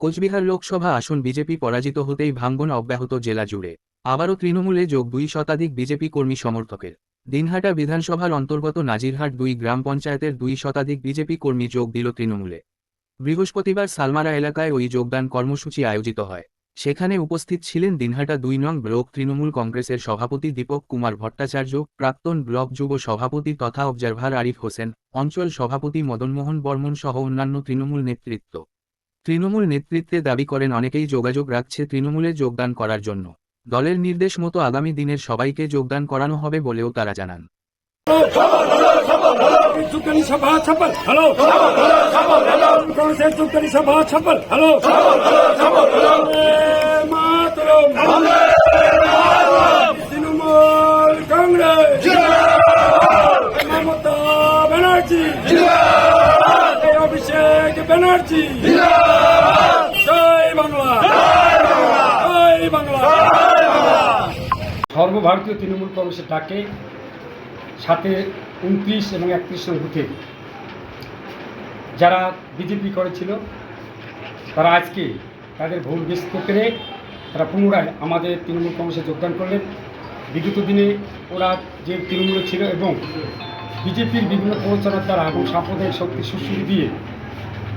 কোচবিহার লোকসভা আসন বিজেপি পরাজিত হতেই ভাঙ্গন অব্যাহত জেলা জুড়ে। আবারও তৃণমূলে যোগ দুই শতাধিক বিজেপি কর্মী সমর্থকের। দিনহাটা বিধানসভার অন্তর্গত নাজিরহাট দুই গ্রাম পঞ্চায়েতের দুই শতাধিক বিজেপি কর্মী যোগ দিল তৃণমূলে। বৃহস্পতিবার সালমারা এলাকায় ওই যোগদান কর্মসূচি আয়োজিত হয়। সেখানে উপস্থিত ছিলেন দিনহাটা দুই নং ব্লক তৃণমূল কংগ্রেসের সভাপতি দীপক কুমার ভট্টাচার্য, প্রাক্তন ব্লক যুব সভাপতি তথা অবজারভার আরিফ হোসেন, অঞ্চল সভাপতি মদনমোহন বর্মন সহ অন্যান্য তৃণমূল নেতৃত্ব। তৃণমূল নেতৃত্বে দাবি করেন অনেকেই যোগাযোগ রাখছে তৃণমূলে যোগদান করার জন্য দলের নির্দেশ মতো আগামী দিনের সবাইকে যোগদান করানো হবে বলেও তারা জানান সভা সফল হ্যালো কংগ্রেসের চুক্তি সভা সফল হ্যালো মাতরম তৃণমূল কংগ্রেস মমতা ব্যানার্জি অভিষেক ব্যানার্জি। জয় বাংলা। জয় সর্বভারতীয় তৃণমূল কংগ্রেসের ডাকে সাথে উনত্রিশ এবং একত্রিশ নং বুথে যারা বিজেপি করেছিল, তারা আজকে তাদের ভুল বুঝতে পেরে তারা পুনরায় আমাদের তৃণমূল কংগ্রেসে যোগদান করলেন। বিগত দিনে ওরা যে তৃণমূলে ছিল এবং বিজেপির বিভিন্ন প্রচারের দ্বারা এবং সাম্প্রদায়িক শক্তি সুশ্রী দিয়ে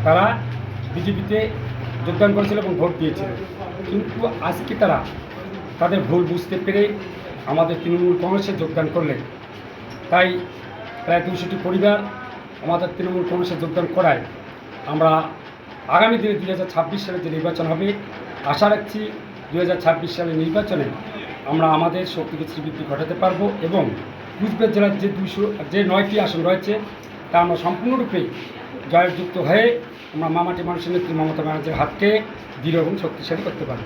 তারা বিজেপিতে যোগদান করেছিল এবং ভোট দিয়েছিল। কিন্তু আজকে তারা তাদের ভুল বুঝতে পেরে আমাদের তৃণমূল কংগ্রেসে যোগদান করলেন। তাই প্রায় দুশোটি পরিবার আমাদের তৃণমূল কংগ্রেসে যোগদান করায় আমরা আগামী দিনে দুই হাজার ছাব্বিশ সালে যে নির্বাচন হবে, আশা রাখছি দু সালের নির্বাচনে আমরা আমাদের শক্তিকে শ্রীবৃদ্ধি ঘটাতে পারব এবং কুচবিহার জেলার যে দুশো যে নয়টি আসন রয়েছে, তা আমরা সম্পূর্ণরূপে জয়যুক্ত হয়ে আমরা মামাটি মানুষের নেত্রী মমতা ব্যানার্জির হাতকে দৃঢ় এবং শক্তিশালী করতে পারব।